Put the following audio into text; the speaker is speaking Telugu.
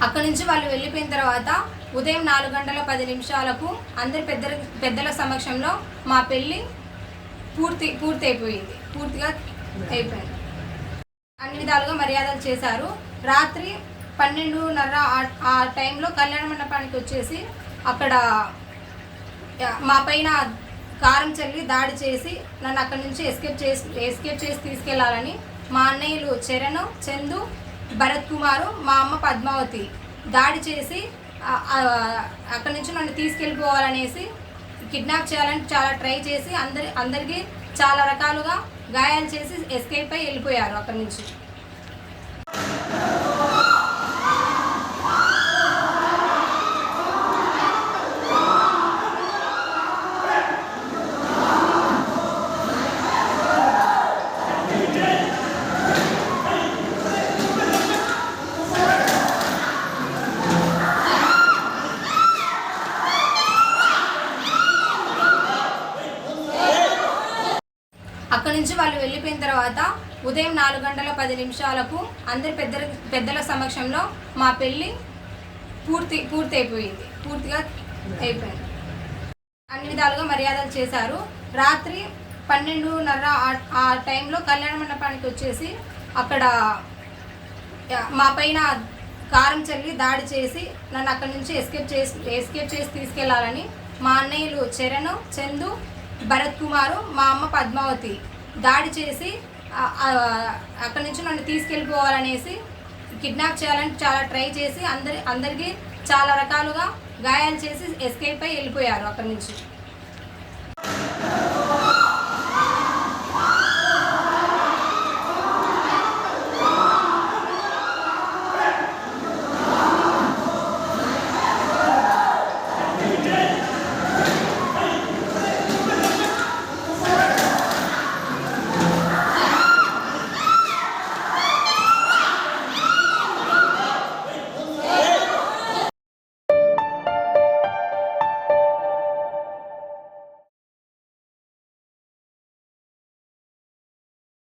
అక్కడి నుంచి వాళ్ళు వెళ్ళిపోయిన తర్వాత ఉదయం నాలుగు గంటల పది నిమిషాలకు అందరి పెద్దల పెద్దల సమక్షంలో మా పెళ్ళి పూర్తి పూర్తి అయిపోయింది పూర్తిగా అయిపోయింది. అన్ని విధాలుగా మర్యాదలు చేశారు. రాత్రి పన్నెండున్నర ఆ- టైంలో కళ్యాణ మండపానికి వచ్చేసి అక్కడ మా పైన కారం చల్లి దాడి చేసి నన్ను అక్కడి నుంచి ఎస్కేప్ చేసి ఎస్కేప్ చేసి తీసుకెళ్ళాలని మా అన్నయ్యలు చరణ్ చందు భరత్ కుమారు మా అమ్మ పద్మావతి. దాడి చేసి అక్కడి నుంచి నన్ను తీసుకెళ్ళిపోవాలనేసి కిడ్నాప్ చేయాలని చాలా ట్రై చేసి అందరి అందరికీ చాలా రకాలుగా గాయాలు చేసి ఎస్కేప్ అయి వెళ్ళిపోయారు అక్కడి నుంచి. అక్కడి నుంచి వాళ్ళు వెళ్ళిపోయిన తర్వాత ఉదయం నాలుగు గంటల పది నిమిషాలకు అందరి పెద్దల పెద్దల సమక్షంలో మా పెళ్ళి పూర్తి పూర్తి అయిపోయింది పూర్తిగా అయిపోయింది. అన్ని విధాలుగా మర్యాదలు చేశారు. రాత్రి పన్నెండున్నర ఆ- టైంలో కళ్యాణ మండపానికి వచ్చేసి అక్కడ మా పైన కారం చల్లి దాడి చేసి నన్ను అక్కడి నుంచి ఎస్కేప్ చేసి ఎస్కేప్ చేసి తీసుకెళ్ళాలని మా అన్నయ్యలు చరణ్ చందు భరత్ కుమారు మా అమ్మ పద్మావతి దాడి చేసి అక్కడి నుంచి నన్ను తీసుకెళ్ళిపోవాలనేసి కిడ్నాప్ చేయాలని చాలా ట్రై చేసి అందరి అందరికీ చాలా రకాలుగా గాయాలు చేసి ఎస్కేప్ అయి వెళ్ళిపోయారు అక్కడి నుంచి.